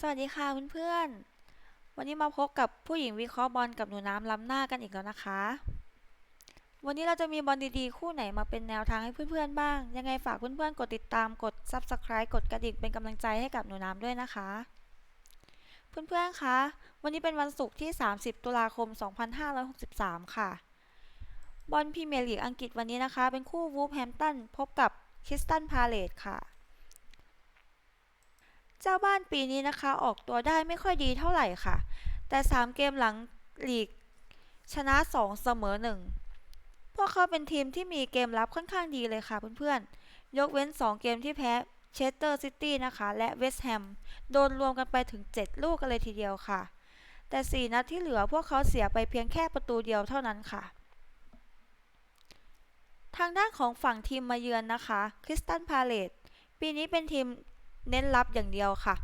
สวัสดีค่ะเพื่อนๆ วันนี้มาพบกับผู้หญิงวิเคราะห์บอลกับหนูน้ำล้ำหน้ากันอีกแล้วนะคะ วันนี้เราจะมีบอลดีๆ คู่ไหนมาเป็นแนวทางให้เพื่อนๆบ้าง ยังไงฝากเพื่อนๆ กดติดตาม กด Subscribe กดกระดิ่งเป็นกำลังใจให้กับหนูน้ำด้วยนะคะ เพื่อนๆ คะ วันนี้เป็นวันศุกร์ที่ 30 ตุลาคม 2563 ค่ะ บอลพรีเมียร์ลีกอังกฤษวันนี้นะคะ เป็นคู่วูฟแฮมตันพบกับคริสตันพาเลตค่ะ จ้าบ้านปีนี้นะคะ ออกตัวได้ไม่ค่อยดีเท่าไหร่ค่ะ แต่ 3 เกมหลังลีกชนะ 2 เสมอ 1 พวกเขาเป็นทีมที่มีเกมรับค่อนข้างดีเลยค่ะเพื่อนๆ ยกเว้น 2 เกมที่แพ้เชสเตอร์ซิตี้นะคะ และเวสต์แฮมโดนรวมกันไปถึง 7 ลูกกันเลยทีเดียวค่ะ แต่ 4 นัดที่เหลือพวกเขาเสียไปเพียงแค่ประตูเดียวเท่านั้นค่ะ ทางด้านของฝั่งทีมมาเยือนนะคะคริสตันพาเลตปีนี้เป็นทีม เน้นรับอย่างเดียวค่ะ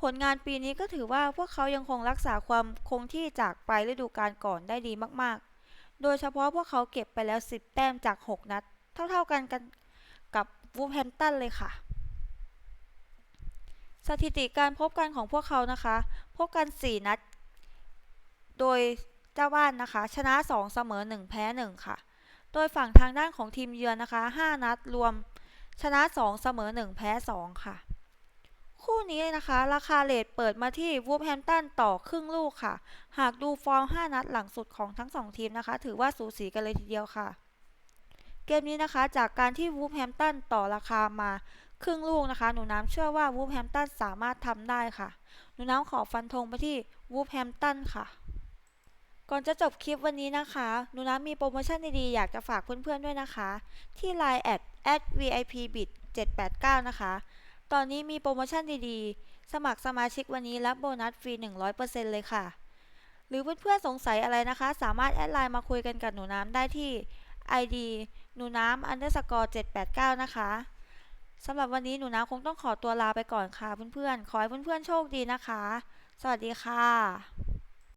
ผลงานปีนี้ก็ถือว่าพวกเขายังคงรักษาความคงที่จากปลายฤดูกาลก่อนได้ดีมากๆ โดยเฉพาะพวกเขาเก็บไปแล้ว 10 แต้มจาก 6 นัด เท่าๆกันกันกับวูฟแฮมตันเลยค่ะ สถิติการพบกันของพวกเขานะคะ พบกัน 4 นัด โดยเจ้าบ้านนะคะ ชนะ 2 เสมอ 1 แพ้ 1 ค่ะ โดยฝั่งทางด้านของทีมเยือนนะคะ 5 นัดรวมชนะ 2 เสมอ 1 แพ้ 2 ค่ะ คู่นี้นะคะ ราคาเลทเปิดมาที่วูฟแฮมตันต่อครึ่งลูกค่ะ หากดูฟอร์ม 5 นัดหลังสุดของทั้ง 2 ทีมนะคะ ถือว่าสูสีกันเลยทีเดียวค่ะ เกมนี้นะคะจากการที่วูฟแฮมตันต่อราคามาครึ่งลูกนะคะ หนูน้ำเชื่อว่าวูฟแฮมตันสามารถทำได้ค่ะ หนูน้ำขอฟันธงไปที่วูฟแฮมตันค่ะ ก่อนจะจบคลิปวันนี้นะคะ หนูน้ำมีโปรโมชั่นดีๆ อยากจะฝากเพื่อนๆด้วยนะคะ ที่ Line แอด at @vipbit 789 นะคะ ตอนนี้มีโปรโมชั่นดีๆ สมัครสมาชิกวันนี้รับโบนัสฟรี 100%เลยค่ะ หรือเพื่อนๆสงสัยอะไรนะคะ สามารถแอดไลน์มาคุยกันกับหนูน้ำได้ที่ ID หนูน้ำ underscore 789 นะคะสำหรับวันนี้หนูน้ำคงต้องขอตัวลาไปก่อนค่ะเพื่อนๆ ขอให้เพื่อนๆ โชคดีนะคะ สวัสดีค่ะ